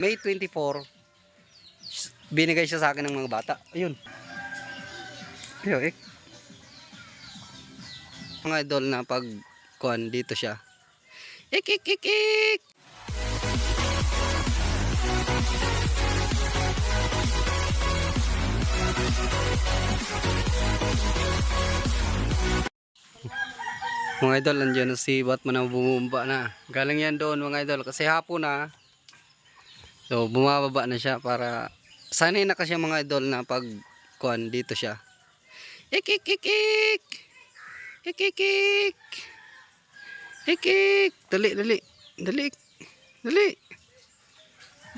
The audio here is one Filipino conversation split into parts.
May 24, binigay siya sa akin ng mga bata. Ayun. Ayun, eh. Mga idol na pag kuan dito siya. Ik, ik, ik, ik. Mga idol, nandiyan na si Batman na bumumba na. Galing yan doon mga idol kasi hapon na. So bumababa na siya para sanay na kasi mga idol na pag kuan dito siya. Ik ik ik ik. Ik ik ik. Ik ik. Dali dali. Dali. Dali.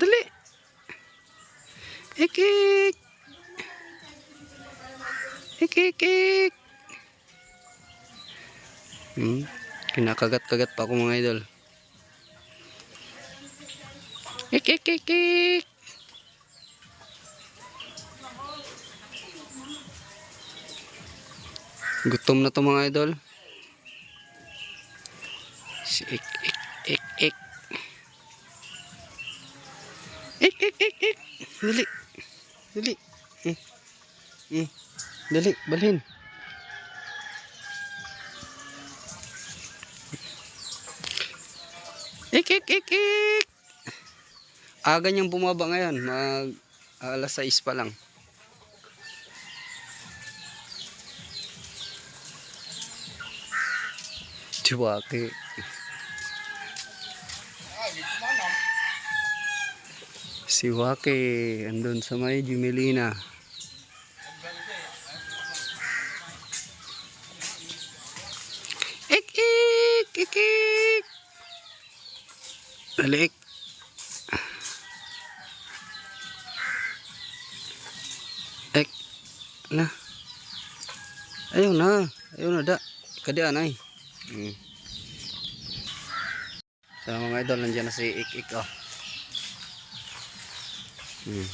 Dali. Ik ik. Ik ik ik. Hmm. Kinakagat-kagat pa ako mga idol. Ik, ik, ik, ik. Gutom na to mga idol. Si ik, ik, ik, ik. Ik, ik, ik, ik. Dali. Dali. Hmm. Hmm. Dali, balhin. Ik, ik, ik, ik. Aga niyang bumaba ngayon. Mag alas 6 pa lang. Chiwaki. Si Waki, andun sa may Jumelina. Ik, ik, ik, ik. Dalik. Na. Ayun na. Ayun na da. Kadian ay. Hmm. So mga idol, nandiyan na si Ik Ik oh. Hmm.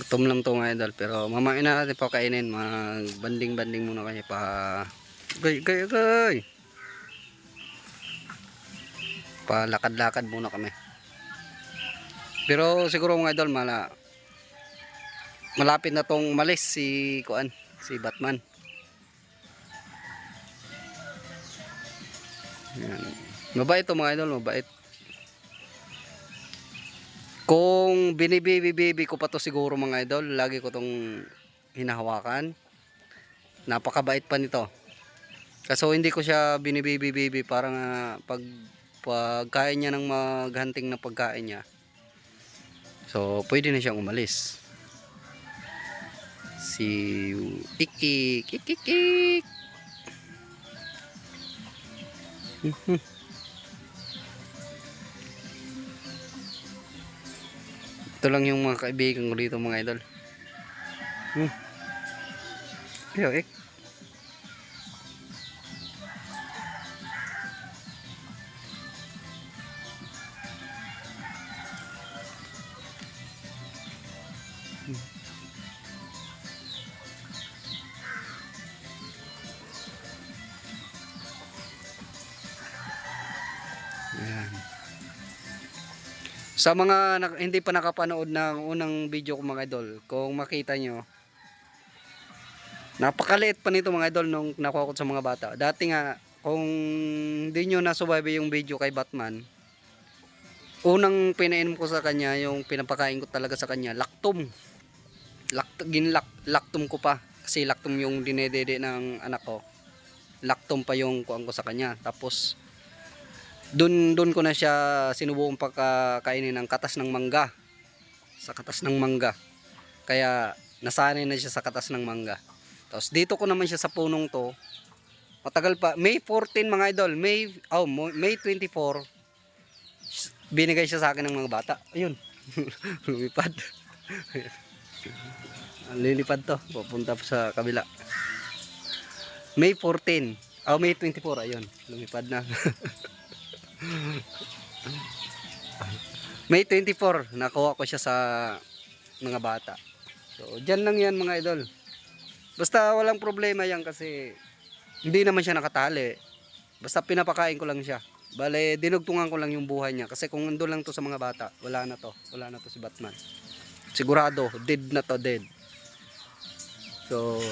Gutom lang to mga idol pero mamain na natin pa kainin magbanding banding muna kasi pa gay gay gay palakad-lakad muna kami. Pero siguro mga idol mala malapit na tong malis si Kuan, si Batman. Yan. Mabait to mga idol, mabait. Kung binibibi-bibi ko pa to siguro mga idol, lagi ko tong hinahawakan. Napakabait pa nito. Kaso hindi ko siya binibibi-bibi parang ah, pag pagkain niya ng maghunting na pagkain niya. So, pwede na siyang umalis. Si Ikik. Mhm. Ito lang yung mga kaibigan ko dito mga idol. Hmm. Ayo, ik. Sa mga hindi pa nakapanood ng unang video ko mga idol, kung makita nyo, napakaliit pa nito mga idol nung nakuha ko sa mga bata. Dati nga, kung hindi nyo nasubaybe yung video kay Batman, unang pinainom ko sa kanya, yung pinapakain ko talaga sa kanya, laktom. Lakt ginlak laktom ko pa kasi laktom yung dinedede ng anak ko. Laktom pa yung kuan ko sa kanya. Tapos dun dun ko na siya sinubukang pagkakainin ng katas ng mangga. Sa katas ng mangga. Kaya nasanay na siya sa katas ng mangga. Tapos dito ko naman siya sa punong to. Matagal pa. May 14 mga idol. May, oh, May 24. Binigay siya sa akin ng mga bata. Ayun. Lumipad. Lilipad to. Pupunta pa sa kabila. May 14. Oh, May 24. Ayun. Lumipad na. May 24. Nakuha ko siya sa mga bata. So, dyan lang yan mga idol. Basta walang problema yan kasi hindi naman siya nakatali. Basta pinapakain ko lang siya. Bale, dinugtungan ko lang yung buhay niya. Kasi kung ando lang to sa mga bata, wala na to. Wala na to si Batman. Sigurado, dead na to, dead. So,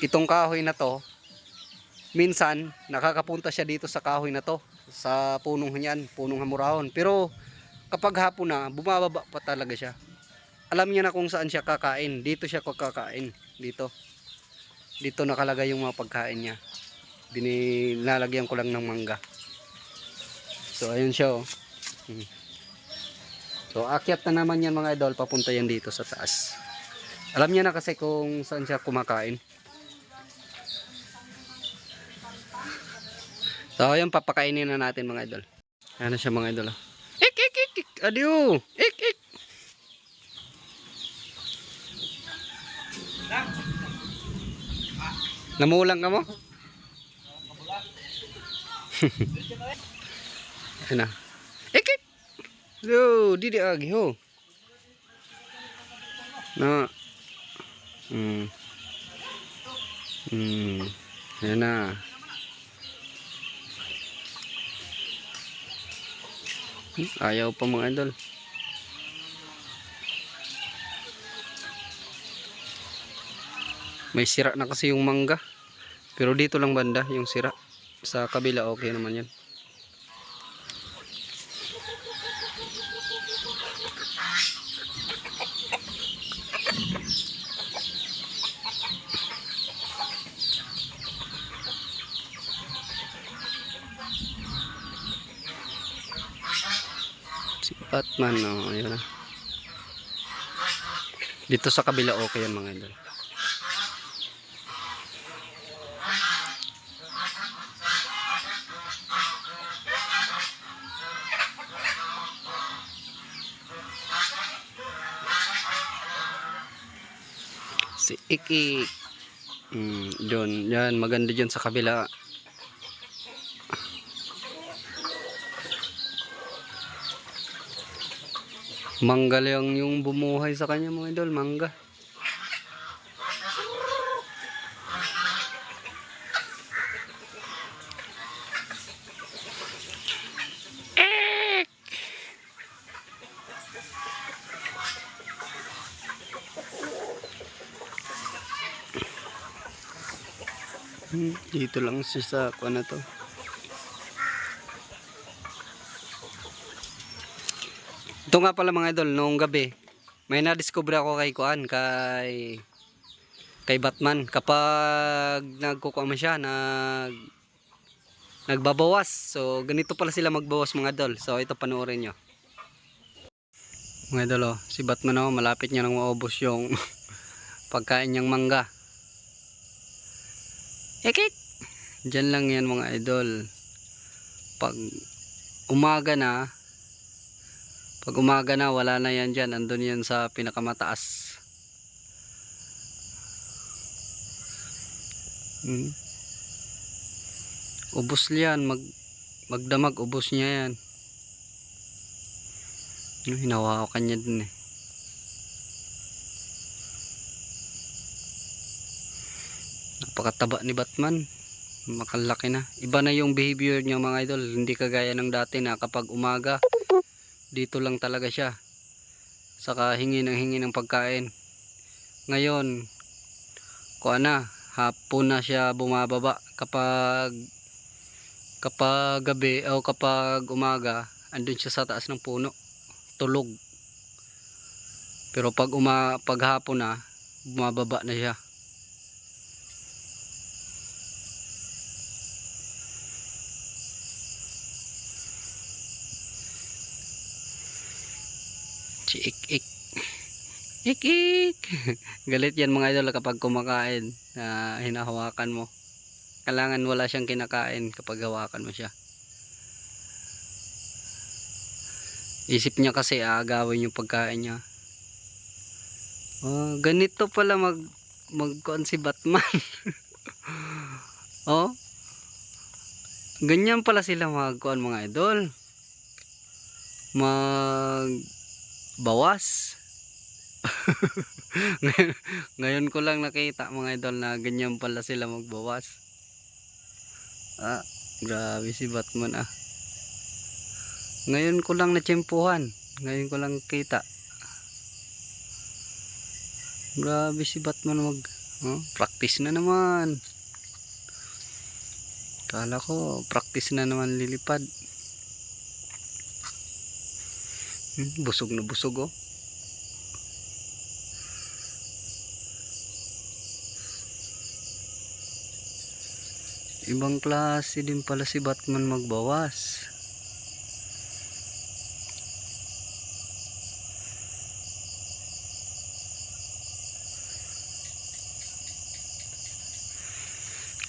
itong kahoy na to, minsan, nakakapunta siya dito sa kahoy na to. Sa punong yan, punong hamurahon. Pero, kapag hapon na, bumababa pa talaga siya. Alam niya na kung saan siya kakain. Dito siya kakain. Dito. Dito nakalagay yung mga pagkain niya. Binilalagyan ko lang ng mangga. So ayun siya oh. Hmm. So akyat na naman yan mga idol, papunta yan dito sa taas. Alam niya na kasi kung saan siya kumakain. So ayun, papakainin na natin mga idol. Ayan na siya mga idol. oh. Ik, ik, ik, ik, adiyo! Ik, ik! Namulang ka mo? Ayan na. Ik, ik! Yo, didi agi ho. Na. Hmm. Hmm. Ayan na. Ayaw pa mga idol. May sira na kasi yung mangga. Pero dito lang banda yung sira. Sa kabila okay naman yan. Batman, no, ayun na. Dito sa kabila okay yan mga idol. Si Iki. Mm, dyan, yan, maganda dyan sa kabila. Mangga lang yung bumuhay sa kanya mga idol, mangga. Hmm, Dito lang siya sa kuha na to. Ito nga pala mga idol, noong gabi, may na-discover ako kay Kuan, kay kay Batman. Kapag nagkukuha man siya, nag nagbabawas. So, ganito pala sila magbawas mga idol. So, ito panoorin nyo. Mga idol, oh, si Batman oh, malapit niya nang maubos yung pagkain niyang mangga. Ekik! Diyan lang yan mga idol. Pag umaga na, pag umaga na, wala na yan dyan. Andun yan sa pinakamataas. Hmm. Ubus yan. Mag, magdamag, ubos niya yan. Yung hinawakan niya dun eh. Napakataba ni Batman. Makalaki na. Iba na yung behavior niya mga idol. Hindi kagaya ng dati na kapag umaga, dito lang talaga siya. Saka hingi ng hingi ng pagkain. Ngayon, kuha na, hapon na siya bumababa. Kapag kapag gabi o kapag umaga, andun siya sa taas ng puno. Tulog. Pero pag uma pag hapon na, bumababa na siya. Si ik ik. Ik ik. Galit yan mga idol kapag kumakain na hinahawakan mo. Kailangan wala siyang kinakain kapag hawakan mo siya. Isip niya kasi aagawin yung pagkain niya. Oh, ganito pala mag magkuan si Batman. oh. Ganyan pala sila magkuan mga idol. Mag bawas. ngayon, ngayon ko lang nakita mga idol na ganyan pala sila magbawas. Ah, grabe si Batman ah. Ngayon ko lang natsempuhan. Ngayon ko lang kita. Grabe si Batman mag... Oh, practice na naman. Kala ko, practice na naman lilipad. Hmm, busog na busog oh. Ibang klase din pala si Batman magbawas.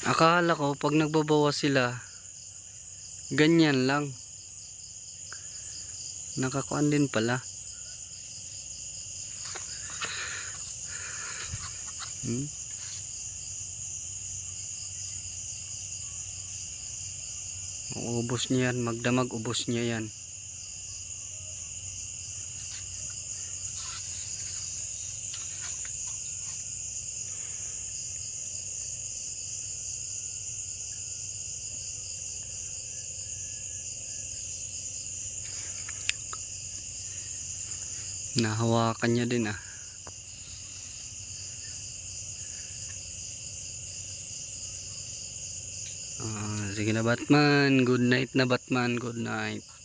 Akala ko pag nagbabawas sila, ganyan lang. Nakakuan din pala. Hmm? Ubos niya yan. Magdamag ubos niya yan. Nahawakan niya din ah. Ah, sige na Batman. Good night na Batman. Good night.